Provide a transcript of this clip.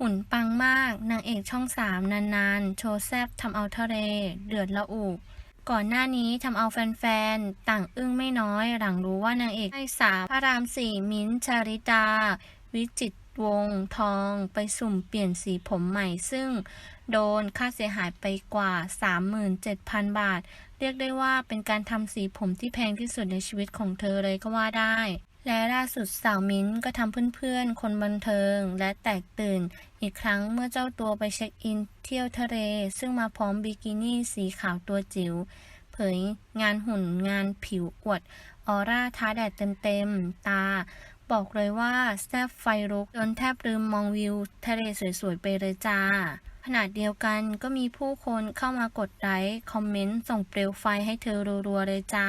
หุ่นปังมาก นางเอกช่องสามนานๆ โชว์แซบทำเอาทะเล เดือดละอุก่อนหน้านี้ทำเอาแฟนๆ ต่างอึ้งไม่น้อย หลังรู้ว่านางเอกให้สาวพระรามสี่มิ้นชาริตา วิจิตวงทอง ไปสุ่มเปลี่ยนสีผมใหม่ ซึ่งโดนค่าเสียหายไปกว่า 37,000 บาท เรียกได้ว่าเป็นการทำสีผมที่แพงที่สุดในชีวิตของเธอเลยก็ว่าได้ และล่าสุดสาวมิ้นก็ทำเพื่อนๆ คนบันเทิง และแตกตื่น อีกครั้งเมื่อเจ้าตัวไปเช็คอินเที่ยวทะเล ซึ่งมาพร้อมบิกินี่สีขาวตัวจิ๋วเผยงานหุ่นงานผิวอวด ออร่าท้าแดดเต็มๆ ตา บอกเลยว่าแซบไฟลุกจนแทบลืมมองวิว ทะเลสวยๆ ไปเลยจ้าขณะเดียวกันก็มีผู้คนเข้ามากดไลค์คอมเมนต์ส่งเปลวไฟให้เธอรัวๆเลยจ้า